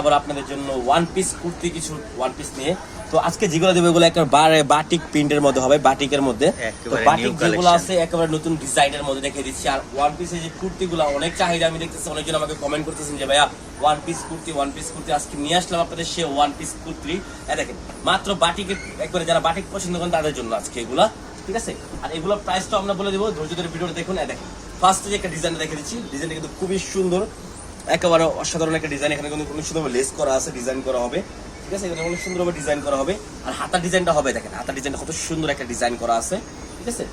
আবার আপনাদের জন্য ওয়ান পিস কুর্তি কিছু ওয়ান পিস নিয়ে। তো আজকে যেগুলো দেবো এগুলো একটা বাটিক প্রিন্টের মধ্যে হবে বাটিকের মধ্যে। তো বাটিক যেগুলো আছে একেবারে নতুন ডিজাইনের মধ্যে দেখে দিচ্ছি। আর ওয়ান পিসের যে কুর্তিগুলো অনেক চাহিদা আমি দেখতেছি অনেকজন আমাকে কমেন্ট করতেছেন যে ভাইয়া one piece kurti one piece kurti আজকে নিয়ে আসলাম আপনাদের সে ওয়ান পিস কুর্তি। দেখেন মাত্র বাটিকের একবারে যারা বাটিক পছন্দ করেন তাদের জন্য আজকে এগুলা ঠিক আছে? আর এগুলো প্রাইসটা আমরা বলে দেবো ধৈর্য ধরে ভিডিওটা দেখুন। দেখেন ফার্স্টে যে একটা ডিজাইন দেখে দিচ্ছি ডিজাইনটা কিন্তু খুবই সুন্দর। একেবারে অসাধারণ একটা ডিজাইন এখানে কিন্তু অনেক সুন্দর লেস করা আছে ডিজাইন করা হবে। ঠিক আছে? এখানে অনেক সুন্দরভাবে ডিজাইন করা হবে। আর হাতার ডিজাইনটা হবে, দেখেন, হাতার ডিজাইনটা কত সুন্দর একটা ডিজাইন করা আছে। ঠিক আছে?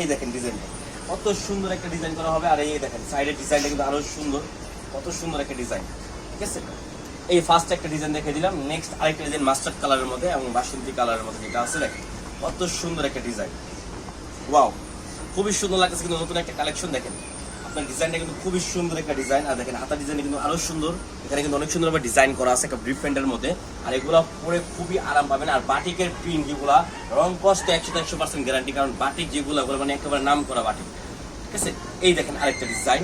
এই দেখেন ডিজাইনটা কত সুন্দর একটা ডিজাইন করা হবে। আর এই দেখেন সাইডের ডিজাইনটা কিন্তু আরও সুন্দর। কত সুন্দর একটা ডিজাইন ঠিক আছে? এই ফার্স্ট একটা ডিজাইন দেখে দিলাম। নেক্সট আরেকটা ডিজাইন মাস্টার্ড কালারের মধ্যে এবং বাসন্তী কালারের মধ্যে যেটা আছে, দেখেন, কত সুন্দর একটা ডিজাইন ওয়াও খুবই সুন্দর লাগতেছে কিন্তু নতুন একটা কালেকশন দেখেন। আপনার ডিজাইনটা কিন্তু খুবই সুন্দর একটা ডিজাইন আর দেখেন, হাতার ডিজাইন কিন্তু আরও সুন্দর। এখানে কিন্তু অনেক সুন্দরভাবে ডিজাইন করা আছে একটা ব্রিফ মধ্যে। আর এগুলো পরে খুবই আরাম পাবেন। আর বাটিকের প্রিন্ট যেগুলা, রং কষ্ট একশো একশো পার্সেন্ট গ্যারান্টি কারণ বাটিক যেগুলো, ওগুলো মানে একেবারে নাম করা বাটিক। ঠিক আছে? এই দেখেন আরেকটা ডিজাইন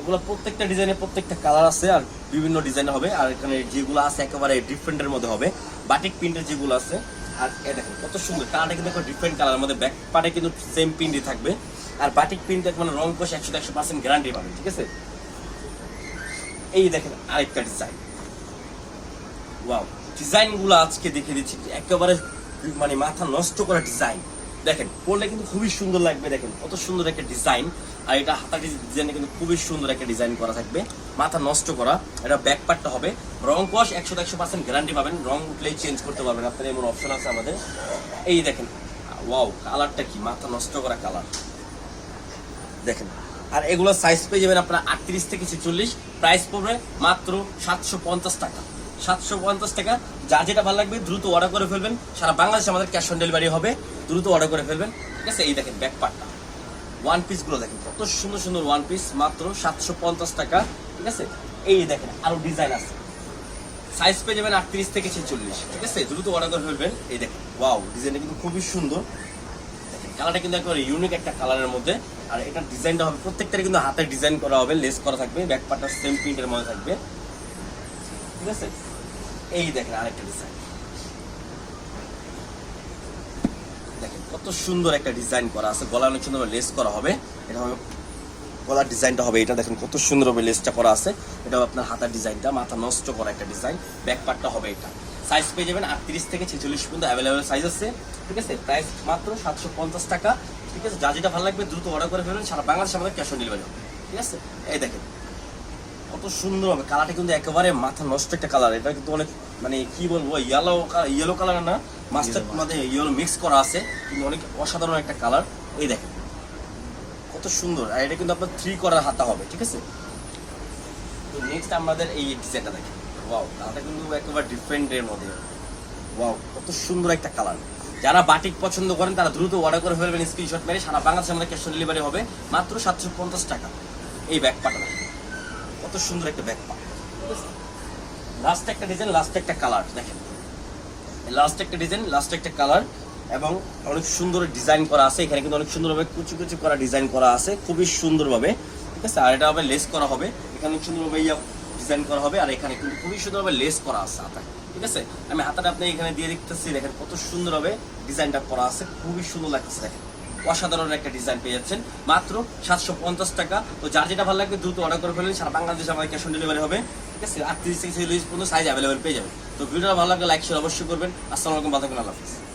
এগুলো প্রত্যেকটা ডিজাইনের প্রত্যেকটা কালার আছে আর বিভিন্ন ডিজাইন হবে। আর এখানে যেগুলো আছে একেবারে ডিফারেন্টের মধ্যে হবে। বাটিক প্রিন্টের যেগুলো আছে। আর এ দেখেন, কত সুন্দর। কালারটা কিন্তু একটা ডিফারেন্ট কালার মধ্যে। ব্যাক পার্টে কিন্তু সেম প্রিন্টই থাকবে। আর বাটিক প্রিন্ট মানে রং কোষ একশো একশো পার্সেন্ট গ্যারান্টি পাবেন ঠিক আছে? এই দেখেন, আরেকটা ডিজাইন ওয়াও ডিজাইনগুলো আজকে দেখে দিচ্ছি, একেবারে মানে মাথা নষ্ট করা ডিজাইন দেখেন, পরলে কিন্তু খুবই সুন্দর লাগবে, দেখেন, কত সুন্দর একটা ডিজাইন আর এটা হাতার ডিজাইনে কিন্তু খুবই সুন্দর একটা ডিজাইন করা থাকবে, মাথা নষ্ট করা। এটা ব্যাক পার্টটা হবে। রং কষ একশো একশো পার্সেন্ট গ্যারান্টি পাবেন, রং উঠলেই চেঞ্জ করতে পারবেন। আপনার এমন অপশন আছে আমাদের। এই দেখেন ওয়াও কালারটা কি? মাথা নষ্ট করা কালার দেখেন। আর এগুলো সাইজ পেয়ে যাবেন আপনার আটত্রিশ থেকে ছেচল্লিশ প্রাইস পড়বে মাত্র সাতশো পঞ্চাশ টাকা। সাতশো পঞ্চাশ টাকা, যা যেটা ভালো লাগবে দ্রুত অর্ডার করে ফেলবেন। সারা বাংলাদেশে আমাদের ক্যাশ অন ডেলিভারি হবে, দ্রুত অর্ডার করে ফেলবেন। ঠিক আছে? এই দেখেন ব্যাক পার্টটা ওয়ান পিসগুলো দেখেন, কত সুন্দর সুন্দর ওয়ান পিস মাত্র সাতশো পঞ্চাশ টাকা। ঠিক আছে? এই দেখেন, আরও ডিজাইন আছে। সাইজ পেয়ে যাবেন আটত্রিশ থেকে ছেচল্লিশ। ঠিক আছে? দ্রুত অর্ডার করে ফেলবেন। এই দেখেন ওয়াও ডিজাইনটা কিন্তু খুবই সুন্দর। কালারটা কিন্তু একেবারে ইউনিক একটা কালারের মধ্যে। আর এটার ডিজাইনটা হবে প্রত্যেকটার কিন্তু হাতের ডিজাইন করা হবে লেস করা থাকবে ব্যাক পার্টটা সেম প্রিন্টের মধ্যে থাকবে। ঠিক আছে? এই দেখেন আরেকটা ডিজাইন দেখেন কত সুন্দর একটা ডিজাইন করা আছে। গলা অনেক সুন্দর লেস করা হবে। এটা হবে, গলার ডিজাইনটা হবে এটা। দেখেন কত সুন্দরভাবে লেসটা করা আছে। এটা আপনার হাতার ডিজাইনটা, মাথা নষ্ট করা একটা ডিজাইন ব্যাক পার্টটা হবে এটা। সাইজ পেয়ে যাবেন আটত্রিশ থেকে ছেচল্লিশ পর্যন্ত অ্যাভেলেবেল সাইজ আছে ঠিক আছে? প্রাইস মাত্র সাতশো পঞ্চাশ টাকা ঠিক আছে? যা যেটা ভালো লাগবে দ্রুত অর্ডার করে ফেলবেন সারা বাংলাদেশ আমাদের ক্যাশ অন ডেলিভারি ঠিক আছে? এই দেখেন কত সুন্দর হবে। কালারটা কিন্তু একেবারে মাথা নষ্ট একটা কালার এটা কিন্তু অনেক মানে কি বলব ইয়েলো ইয়েলো কালার না মাস্টার মধ্যে ইয়েলো মিক্স করা আছে কিন্তু অনেক অসাধারণ একটা কালার এই দেখেন কত সুন্দর আর এটা কিন্তু আপনার থ্রি করার হাতা হবে ঠিক আছে? তো নেক্সট আমাদের এই ডিজাইনটা দেখেন। ওয়াও কালারটা কিন্তু একেবারে ডিফারেন্টের মধ্যে। ওয়াও কত সুন্দর একটা কালার যারা বাটিক পছন্দ করেন, তারা দ্রুত অর্ডার করে ফেলবেন স্ক্রিনশট মেরে। সারা বাংলাদেশে আমাদের ক্যাশ অন ডেলিভারি হবে মাত্র সাতশো পঞ্চাশ টাকা। এই ব্যাগ পাটা কত সুন্দর একটা ব্যাগ পা লাস্ট একটা ডিজাইন লাস্ট একটা কালার দেখেন। লাস্ট একটা ডিজাইন লাস্ট একটা কালার এবং অনেক সুন্দর ডিজাইন করা আছে। এখানে কিন্তু অনেক সুন্দরভাবে কুচি কুচি করা ডিজাইন করা আছে। খুবই সুন্দরভাবে। ঠিক আছে? আর এটা হবে লেস করা হবে। এখানে সুন্দরভাবে ইয়া ডিজাইন করা হবে আর এখানে কিন্তু খুবই সুন্দরভাবে লেস করা আছে হাতায়। ঠিক আছে? আমি হাতাটা আপনি এখানে দিয়ে দেখতেছি, দেখেন কত সুন্দরভাবে ডিজাইনটা করা আছে, খুবই সুন্দর লাগতেছে, দেখেন। অসাধারণ একটা ডিজাইন পেয়ে যাচ্ছেন। মাত্র সাতশো পঞ্চাশ টাকা। তো যার যেটা ভালো লাগবে দ্রুত অর্ডার করে ফেলবেন সারা বাংলাদেশে আমাদের ক্যাশ অন ডেলিভারি হবে। ঠিক আছে? আটত্রিশ থেকে চল্লিশ পর্যন্ত সাইজ অ্যাভেলেবেল পেয়ে যাবে তো ভিডিওটা ভালো লাগলে লাইক শেয়ার অবশ্যই করবেন। আসসালামু আলাইকুম বাদাকুন আল্লাহ হাফিজ।